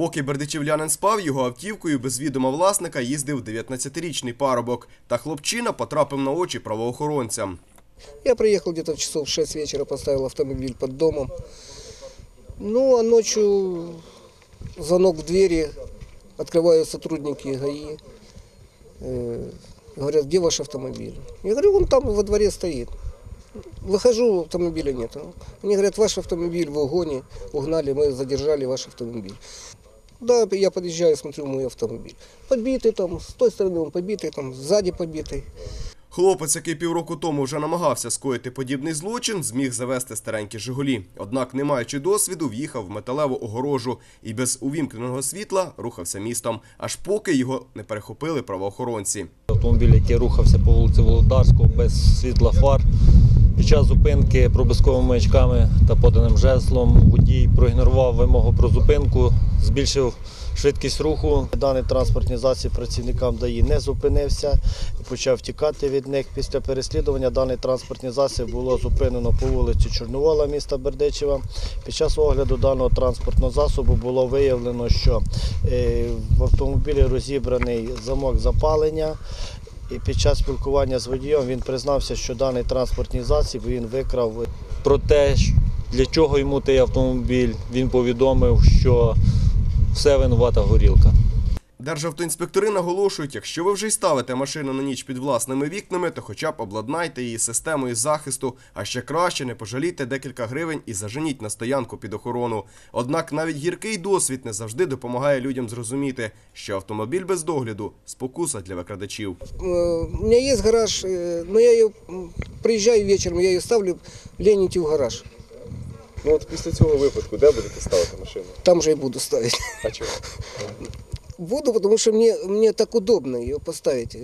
Поки бердичівлянин спав, його автівкою без відома власника їздив 19-річний парубок. Та хлопчина потрапив на очі правоохоронцям. Я приехал где-то в часов в 6 вечера, поставил автомобиль под домом. Ну, а ночью звонок в двери, открывают сотрудники ГАИ. Э, Говорят, где ваш автомобиль? Я говорю, он там во дворе стоит. Выхожу, автомобиля нет. Они говорят, ваш автомобиль в угоне, угнали, мы задержали ваш автомобиль. Да, я подъезжаю, смотрю мой автомобиль. Побитый там, с той стороны он побитый, там, сзади побитый. Хлопець, який півроку тому вже намагався скоїти подібний злочин, зміг завести старенькі Жигулі. Однак, не маючи досвіду, в'їхав в металеву огорожу і без увімкненого світла рухався містом, аж поки його не перехопили правоохоронці. Автомобіль, який рухався по вулиці Володарського без світла фар. під час зупинки проблисковими маячками та поданим жезлом водій проігнорував вимогу про зупинку, збільшив швидкість руху. Даний транспортний засіб працівникам ДАІ не зупинився почав тікати від них. Після переслідування даний транспортний засіб було зупинено по вулиці Чорновола міста Бердичева. Під час огляду даного транспортного засобу було виявлено, що е, в автомобілі розібраний замок запалення. І під час спілкування з водієм він признався, що даний транспортний засіб він викрав. Про те, для чого йому той автомобіль, він повідомив, що все винувата горілка. Державтоінспектори наголошують, якщо ви вже й ставите машину на ніч під власними вікнами, то хоча б обладнайте її системою захисту, а ще краще не пожалійте декілька гривень і заженіть на стоянку під охорону. Однак навіть гіркий досвід не завжди допомагає людям зрозуміти, що автомобіль без догляду спокуса для викрадачів. Э, У меня есть гараж, э, но я ее м, приезжаю вечером, я ее ставлю лените в гараж. Ну от після цього випадку, де будете ставити машину? Там же и буду ставить. А чого? Буду, потому что мне, мне так удобно ее поставить.